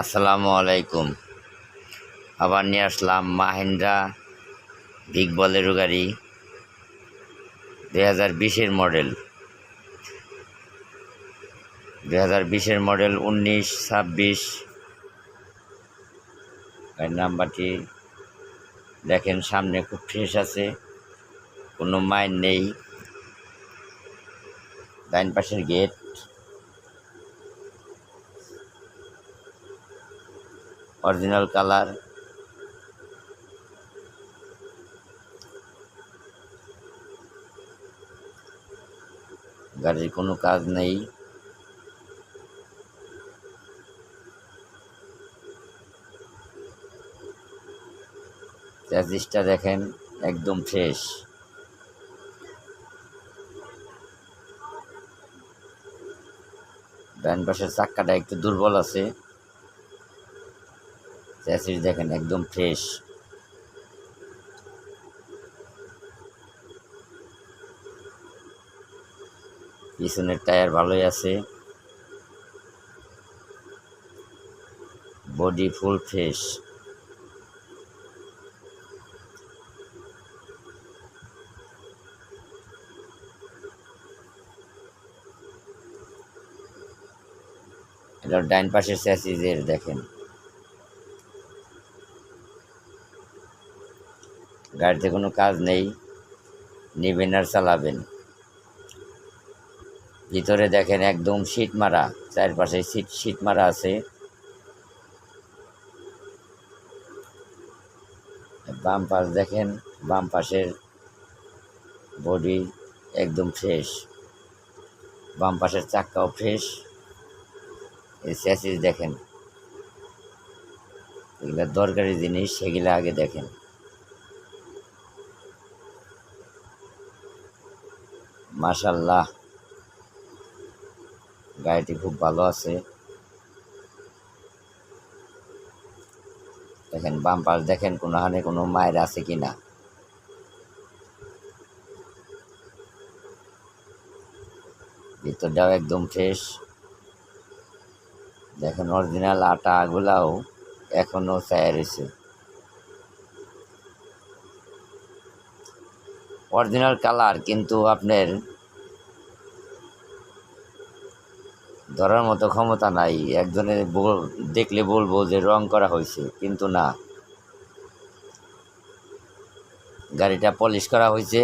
আসসালামু আলাইকুম। আবার নিয়ে আসলাম মাহিন্দ্রা বিগ বলেরো গাড়ি, দুই হাজার বিশের মডেল। দুই হাজার বিশের মডেল উনিশ, ছাব্বিশ। গাড়ির নাম্বারটি দেখেন, সামনে খুব ফ্রেশ আছে, কোনো মাইন নেই। ডাইন পাশের গেট অরিজিনাল কালার। গাড়ির কোনো কাজ নেই। চ্যাসিসটা দেখেন একদম ফ্রেশ। ডান পাশের চাক্কাটা একটু দুর্বল আছে। চ্যাসিস দেখেন, একদম ফ্রেশ। পিছনের টায়ার ভালোই আছে। Body full fresh. এটা ডাইন পাশের চ্যাসিসের দেখেন। গাড়িতে কোনো কাজ নেই, নেবেন আর চালাবেন। ভিতরে দেখেন একদম শীট মারা, চারপাশে শীট শীট মারা আছে। বাম পাশ দেখেন, বাম পাশের বডি একদম ফ্রেশ। বাম পাশের চাক্কাও ফ্রেশ। এই স্যাসিস দেখেন, এগুলো দরকারি জিনিস, সেগুলো আগে দেখেন। মাশাল্লাহ। গাড়িটি খুব ভালো আছে। দেখেন, বাম পাশ দেখেন কোনো হানে কোনো মায়ের আছে কি না। ভিতরটাও একদম ফ্রেশ দেখেন অরিজিনাল আটা আটাগুলাও এখনও চায় রয়েছে অরিজিনাল কালার কিন্তু আপনার ধরার মতো ক্ষমতা নাই। একজনের দেখলে বলব যে রং করা হয়েছে, কিন্তু না। গাড়িটা পলিশ করা হয়েছে।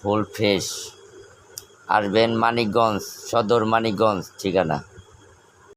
Full fresh. আসবেন মানিকগঞ্জ, সদর মানিকগঞ্জ, ঠিকানা।